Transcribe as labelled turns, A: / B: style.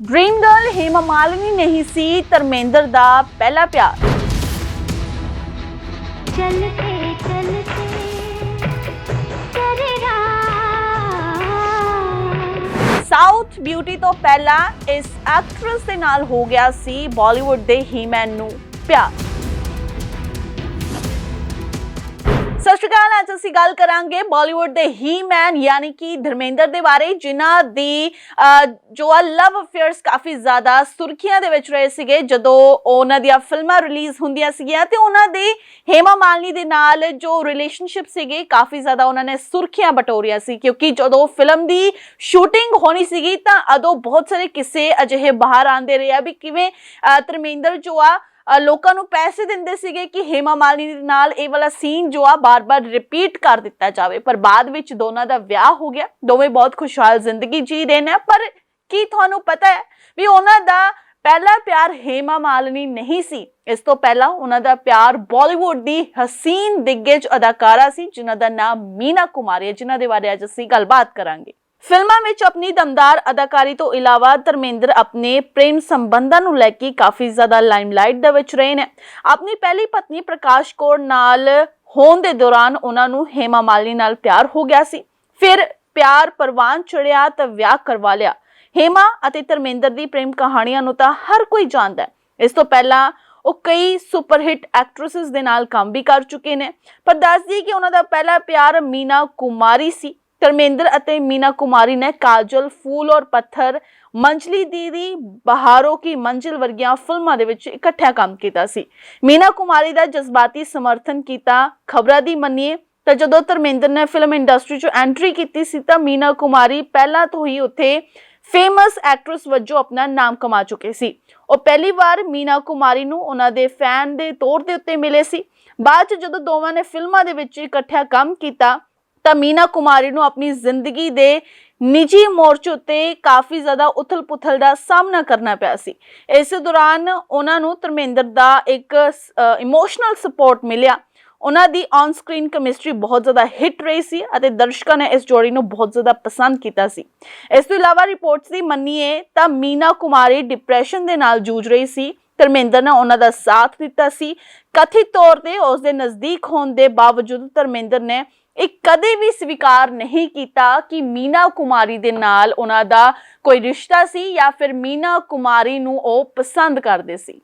A: Dream girl Hema Malini ਨਹੀਂ ਸੀ ਧਰਮੇਂਦਰ ਦਾ ਪਹਿਲਾ ਪਿਆਰ ਸਾਊਥ ਬਿਊਟੀ ਤੋਂ ਪਹਿਲਾਂ ਇਸ ਐਕਟਰੈਸ ਦੇ ਨਾਲ ਹੋ ਗਿਆ ਸੀ ਬਾਲੀਵੁੱਡ ਦੇ ਹੀਮੈਨ ਨੂੰ ਪਿਆਰ ਅਸੀਂ ਗੱਲ ਕਰਾਂਗੇ ਬਾਲੀਵੁੱਡ ਦੇ ਹੀਮੈਨ ਯਾਨੀ ਕਿ ਧਰਮੇਂਦਰ ਦੇ ਬਾਰੇ ਜਿਨ੍ਹਾਂ ਦੀ ਜੋ ਆ ਲਵ ਅਫੇਅਰਸ ਕਾਫੀ ਜ਼ਿਆਦਾ ਸੁਰਖੀਆਂ ਦੇ ਵਿੱਚ ਰਹੇ ਸੀਗੇ ਜਦੋਂ ਉਹਨਾਂ ਦੀਆਂ ਫਿਲਮਾਂ ਰਿਲੀਜ਼ ਹੁੰਦੀਆਂ ਸੀਗੀਆਂ ਤੇ ਉਹਨਾਂ ਦੀ ਹੇਮਾ ਮਾਲਨੀ ਦੇ ਨਾਲ ਜੋ ਰਿਲੇਸ਼ਨਸ਼ਿਪ ਸੀਗੇ ਕਾਫੀ ਜ਼ਿਆਦਾ ਉਹਨਾਂ ਨੇ ਸੁਰਖੀਆਂ ਬਟੋਰੀਆਂ ਸੀ ਕਿਉਂਕਿ ਜਦੋਂ ਫਿਲਮ ਦੀ ਸ਼ੂਟਿੰਗ ਹੋਣੀ ਸੀਗੀ ਤਾਂ ਅਦੋਂ ਬਹੁਤ ਸਾਰੇ ਕਿੱਸੇ ਅਜਿਹੇ ਬਾਹਰ ਆਉਂਦੇ ਰਹੇ ਆ ਵੀ ਕਿਵੇਂ ਅਹ, ਧਰਮੇਂਦਰ ਜੋ ਆ ਲੋਕਾਂ ਨੂੰ ਪੈਸੇ ਦਿੰਦੇ ਸੀਗੇ ਕਿ ਹੇਮਾ ਮਾਲਿਨੀ ਦੇ ਨਾਲ ਇਹ ਵਾਲਾ ਸੀਨ ਜੋ ਆ ਬਾਰ-ਬਾਰ ਰਿਪੀਟ ਕਰ ਦਿੱਤਾ ਜਾਵੇ। ਪਰ ਬਾਅਦ ਵਿੱਚ ਦੋਨਾਂ ਦਾ ਵਿਆਹ ਹੋ ਗਿਆ। ਦੋਵੇਂ ਬਹੁਤ ਖੁਸ਼ਹਾਲ ਜ਼ਿੰਦਗੀ ਜੀ ਰਹੇ ਨੇ। ਪਰ ਕੀ ਤੁਹਾਨੂੰ ਪਤਾ ਹੈ ਵੀ ਉਹਨਾਂ ਦਾ ਪਹਿਲਾ ਪਿਆਰ ਹੇਮਾ ਮਾਲਿਨੀ ਨਹੀਂ ਸੀ। ਇਸ ਤੋਂ ਪਹਿਲਾਂ ਉਹਨਾਂ ਦਾ ਪਿਆਰ ਬਾਲੀਵੁੱਡ ਦੀ ਹਸੀਨ ਦਿੱਗਜ ਅਦਾਕਾਰਾ ਸੀ, ਜਿਨ੍ਹਾਂ ਦਾ ਨਾਮ ਮੀਨਾ ਕੁਮਾਰੀ ਹੈ, ਜਿਨ੍ਹਾਂ ਦੇ ਬਾਰੇ ਅੱਜ ਅਸੀਂ ਗੱਲਬਾਤ ਕਰਾਂਗੇ। ਫਿਲਮਾਂ ਵਿੱਚ ਆਪਣੀ ਦਮਦਾਰ ਅਦਾਕਾਰੀ ਤੋਂ ਇਲਾਵਾ ਧਰਮੇਂਦਰ ਆਪਣੇ ਪ੍ਰੇਮ ਸੰਬੰਧਾਂ ਨੂੰ ਲੈ ਕੇ ਕਾਫੀ ਜ਼ਿਆਦਾ ਲਾਈਮਲਾਈਟ ਦੇ ਵਿੱਚ ਰਹੇ ਨੇ। ਆਪਣੀ ਪਹਿਲੀ ਪਤਨੀ ਪ੍ਰਕਾਸ਼ ਕੌਰ ਨਾਲ ਹੋਣ ਦੇ ਦੌਰਾਨ ਉਹਨਾਂ ਨੂੰ ਹੇਮਾ ਮਾਲਿਨੀ ਨਾਲ ਪਿਆਰ ਹੋ ਗਿਆ ਸੀ। ਫਿਰ ਪਿਆਰ ਪਰਵਾਨ ਚੜਿਆ ਤਾਂ ਵਿਆਹ ਕਰਵਾ ਲਿਆ। ਹੇਮਾ ਅਤੇ ਧਰਮੇਂਦਰ ਦੀ ਪ੍ਰੇਮ ਕਹਾਣੀਆਂ ਨੂੰ ਤਾਂ ਹਰ ਕੋਈ ਜਾਣਦਾ ਹੈ। ਇਸ ਤੋਂ ਪਹਿਲਾਂ ਉਹ ਕਈ ਸੁਪਰ ਹਿੱਟ ਐਕਟ੍ਰੈਸਸ ਦੇ ਨਾਲ ਕੰਮ ਵੀ ਕਰ ਚੁੱਕੇ ਨੇ। ਪਰ ਦੱਸ ਦਈਏ ਕਿ ਉਹਨਾਂ ਦਾ ਪਹਿਲਾ ਪਿਆਰ ਮੀਨਾ ਕੁਮਾਰੀ ਸੀ। ਧਰਮੇਂਦਰ ਅਤੇ ਮੀਨਾ ਕੁਮਾਰੀ ਨੇ ਕਾਜਲ, ਫੂਲ ਔਰ ਪੱਥਰ, ਮੰਜਲੀ ਦੀਦੀ, ਬਹਾਰੋ ਕੀ ਮੰਜ਼ਿਲ ਵਰਗੀਆਂ ਫਿਲਮਾਂ ਦੇ ਵਿੱਚ ਇਕੱਠਿਆਂ ਕੰਮ ਕੀਤਾ ਸੀ। ਮੀਨਾ ਕੁਮਾਰੀ ਦਾ ਜਜ਼ਬਾਤੀ ਸਮਰਥਨ ਕੀਤਾ, ਖਬਰਾਂ ਦੀ ਮੰਨੀਏ ਤਾਂ ਜਦੋਂ ਧਰਮੇਂਦਰ ਨੇ ਫਿਲਮ ਇੰਡਸਟਰੀ 'ਚ ਐਂਟਰੀ ਕੀਤੀ ਸੀ ਤਾਂ ਮੀਨਾ ਕੁਮਾਰੀ ਪਹਿਲਾਂ ਤੋਂ ਹੀ ਉੱਥੇ ਫੇਮਸ ਐਕਟਰੈਸ ਵਜੋਂ ਆਪਣਾ ਨਾਮ ਕਮਾ ਚੁੱਕੇ ਸੀ। ਉਹ ਪਹਿਲੀ ਵਾਰ ਮੀਨਾ ਕੁਮਾਰੀ ਨੂੰ ਉਹਨਾਂ ਦੇ ਫੈਨ ਦੇ ਤੌਰ ਦੇ ਉੱਤੇ ਮਿਲੇ ਸੀ। ਬਾਅਦ 'ਚ ਜਦੋਂ ਦੋਵਾਂ ਨੇ ਫਿਲਮਾਂ ਦੇ ਵਿੱਚ ਇਕੱਠਿਆਂ ਕੰਮ ਕੀਤਾ ਤਾਂ ਮੀਨਾ ਕੁਮਾਰੀ ਨੂੰ ਆਪਣੀ ਜ਼ਿੰਦਗੀ ਦੇ ਨਿੱਜੀ ਮੋਰਚੇ ਉੱਤੇ ਕਾਫੀ ਜ਼ਿਆਦਾ ਉਥਲ-ਪੁਥਲ ਦਾ ਸਾਹਮਣਾ ਕਰਨਾ ਪਿਆ ਸੀ। ਇਸ ਦੌਰਾਨ ਉਹਨਾਂ ਨੂੰ ਧਰਮੇਂਦਰ ਦਾ ਇੱਕ ਇਮੋਸ਼ਨਲ ਸਪੋਰਟ ਮਿਲਿਆ। ਉਹਨਾਂ ਦੀ ਔਨ ਸਕਰੀਨ ਕੈਮਿਸਟਰੀ ਬਹੁਤ ਜ਼ਿਆਦਾ ਹਿੱਟ ਰਹੀ ਸੀ ਅਤੇ ਦਰਸ਼ਕਾਂ ਨੇ ਇਸ ਜੋੜੀ ਨੂੰ ਬਹੁਤ ਜ਼ਿਆਦਾ ਪਸੰਦ ਕੀਤਾ ਸੀ। ਇਸ ਤੋਂ ਇਲਾਵਾ ਰਿਪੋਰਟਸ ਦੀ ਮੰਨੀਏ ਤਾਂ ਮੀਨਾ ਕੁਮਾਰੀ ਡਿਪਰੈਸ਼ਨ ਦੇ ਨਾਲ ਜੂਝ ਰਹੀ ਸੀ। ਧਰਮੇਂਦਰ ਨੇ ਉਹਨਾਂ ਦਾ ਸਾਥ ਦਿੱਤਾ ਸੀ। ਕਥਿਤ ਤੌਰ ਤੇ ਉਸ ਦੇ ਨਜ਼ਦੀਕ ਹੋਣ ਦੇ ਬਾਵਜੂਦ ਧਰਮੇਂਦਰ ਨੇ ਇਹ ਕਦੇ ਵੀ ਸਵੀਕਾਰ ਨਹੀਂ ਕੀਤਾ ਕਿ ਮੀਨਾ ਕੁਮਾਰੀ ਦੇ ਨਾਲ ਉਹਨਾਂ ਦਾ ਕੋਈ ਰਿਸ਼ਤਾ ਸੀ ਜਾਂ ਫਿਰ ਮੀਨਾ ਕੁਮਾਰੀ ਨੂੰ ਉਹ ਪਸੰਦ ਕਰਦੇ ਸੀ।